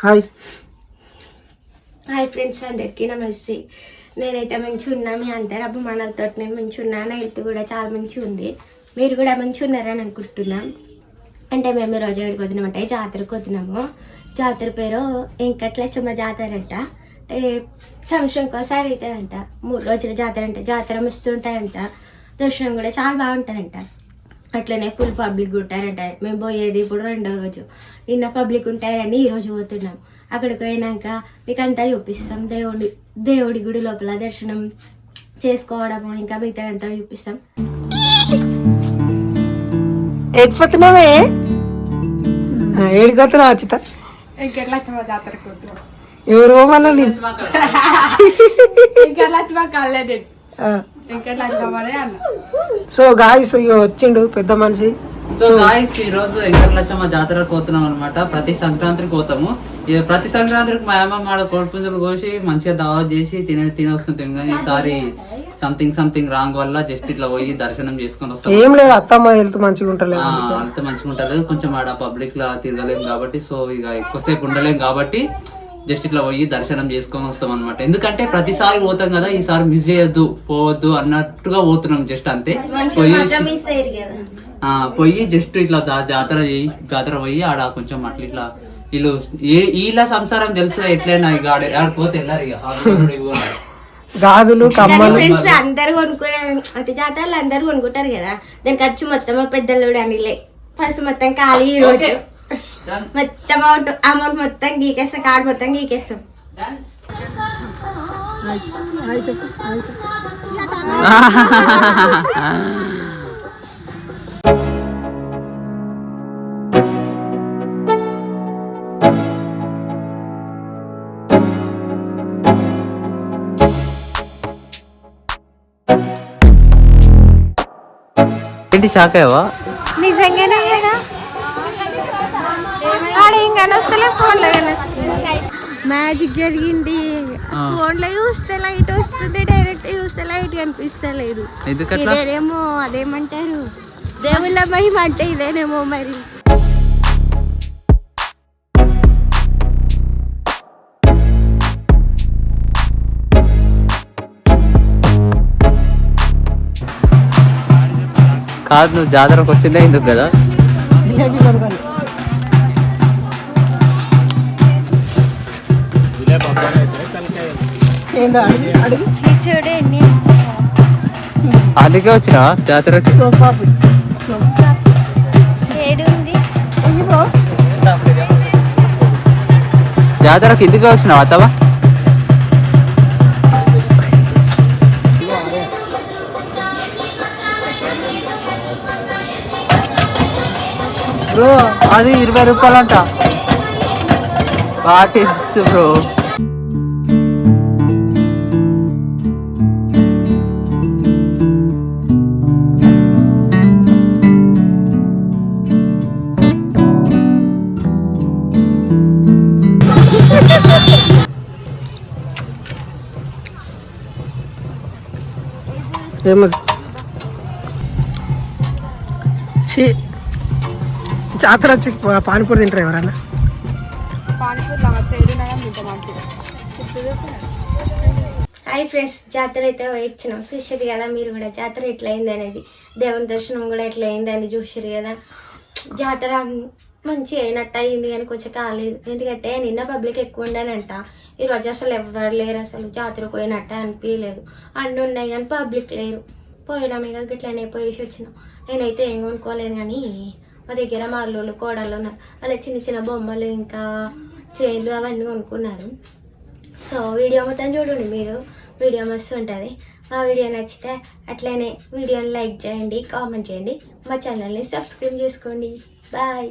Hi hi friends అందరికీ నమస్తే. నేనైతే మంచిగా ఉన్నా మీ అందరు అభిమానాలతో నేను మంచిగా ఉన్నా నా హెల్త్ కూడా చాలా మంచిగా ఉంది. మీరు కూడా మంచిగా ఉన్నారని అనుకుంటున్నాం. అంటే మేము రోజు ఎక్కడికి వదినామంటే జాతరకు వదినాము. జాతర పేరు వెంకట్లచ్చమ్మ జాతర అంట. అంటే సంవత్సరంకి ఒకసారి అవుతుందంట. మూడు రోజుల జాతర అంటే జాతర మస్తుంటాయంట దర్శనం కూడా చాలా బాగుంటుందంట. అట్లనే ఫుల్ పబ్లిక్ ఉంటారంట. మేము పోయేది ఇప్పుడు రెండో రోజు. నిన్న పబ్లిక్ ఉంటారని ఈ రోజు పోతున్నాం. అక్కడికి పోయినాక మీకు అంతా చూపిస్తాం. దేవుడి దేవుడి గుడి లోపల దర్శనం చేసుకోవడము ఇంకా మిగతా అంతా చూపిస్తాం ఎక్కిపోతున్నావే ఏడిపోతున్నావు అచ్చిత? ఇంకెట్లా వచ్చా జాతరకు వద్దు ఎవరు ఇంకెట్లా మాకు సో గాయస్ వచ్చిండు పెద్ద మనిషి. సో గాయస్ ఈ రోజు వెంకటలక్ష్మ జాతరకు పోతున్నాం అనమాట ప్రతి సంక్రాంతికి పోతాము. ఇక ప్రతి సంక్రాంతికి మా అమ్మ ఆడ కోడిపుంజలు కోసి మంచిగా దావత్ చేసి తినే తినొస్తుంటాం కానీ ఈసారి సంథింగ్ సంథింగ్ రాంగ్ వల్ల జస్ట్ ఇట్లా పోయి దర్శనం చేసుకొని వస్తాం. ఏం లేదు అత్తమ్మ హెల్త్ మంచిగా ఉంటలేదు అంత మంచిగా ఉంటది కొంచెం ఆడ పబ్లిక్ లా తిరగలేం కాబట్టి సో ఇక ఎక్కువసేపు ఉండలేం కాబట్టి జస్ట్ ఇట్లా పోయి దర్శనం చేసుకొని వస్తాం అనమాట ఎందుకంటే ప్రతిసారి పోతాం కదా ఈసారి మిస్ చేయొద్దు పోవద్దు అన్నట్టుగా పోతున్నాం జస్ట్ అంతే. పోయి పోయి జస్ట్ ఇట్లా దా- జాతర చేయి జాతర పోయి ఆడ కొంచెం అట్లా ఇట్లా వీళ్ళు ఏ వీళ్ళ సంసారం తెలుసు ఎట్లయినా ఇక ఆడ ఆడిపోతే వెళ్ళారు ఇక. ఆ దేవుడు ఇవ్వ. గాజులు కమ్మలు. ఫ్రెండ్స్ అందరు కొనుక్కునే అంటే జాతరలు అందరు కొనుక్కుంటారు కదా. దాని ఖర్చు మొత్తం పెద్దలు అనిలే. ఫస్ట్ మొత్తం ఖాళీ ఈ రోజు. మొత్తం అమౌంట్ అమౌంట్ మొత్తం గీకేస్తాం కార్డ్ మొత్తం గీకేస్తాం Done. హాయ్ చెప్పు హాయ్ చెప్పు ఏంటి షాక్ అయ్యవా నిజంగానే కదా ఫోన్లో మ్యాజిక్ జరిగింది. ఫోన్లో చూస్తే లైట్ వస్తుంది డైరెక్ట్ చూస్తే లైట్ కనిపిస్తలేదు. ఇదేనేమో అదేమంటారు? దేవుళ్ళ మహిమ అంటే ఇదేనేమో మరి. కాదు నువ్వు జాతరకు వచ్చిందే ఎందుకు కదా? జిలేబీ కొనుక్కోని చూడండి అందుకే వచ్చినావా జాతరకి బ్రో. జాతరకి ఎందుకు వచ్చినావా అత్తవా బ్రో అది ఇరవై రూపాయలంట. వాట్ ఇస్ బ్రో ఏమది జాతర వచ్చి పానీపూరి తింటారు ఎవరన్నా? హాయ్ ఫ్రెండ్స్ జాతర అయితే ఇచ్చినాం చూసారు కదా మీరు కూడా జాతర ఎట్లయింది అనేది దేవుని దర్శనం కూడా ఎట్లయింది అని చూసారు కదా. జాతర మంచిగా అయినట్టు అయింది కానీ కొంచెం కాలేదు ఎందుకంటే నిన్న పబ్లిక్ ఎక్కువ ఉండనంట ఈరోజు అసలు ఎవ్వరు లేరు అసలు జాతరకు పోయినట్ట అనిపించలేదు అన్నీ ఉన్నాయి కానీ పబ్లిక్ లేరు. పోయినా ఇక గిట్లనే పోయేసి వచ్చినాం. నేనైతే ఏం కొనుక్కోలేదు కానీ మా దగ్గర మా అల్లుళ్ళు కోడళ్ళు ఉన్నారు. వాళ్ళ చిన్న చిన్న బొమ్మలు ఇంకా చైన్లు అవన్నీ కొనుక్కున్నారు. సో వీడియో మొత్తం చూడండి మీరు. వీడియో మస్తు ఉంటుంది. మా వీడియో నచ్చితే అట్లనే వీడియోని లైక్ చేయండి కామెంట్ చేయండి. మా ఛానల్ని సబ్స్క్రైబ్ చేసుకోండి. బాయ్.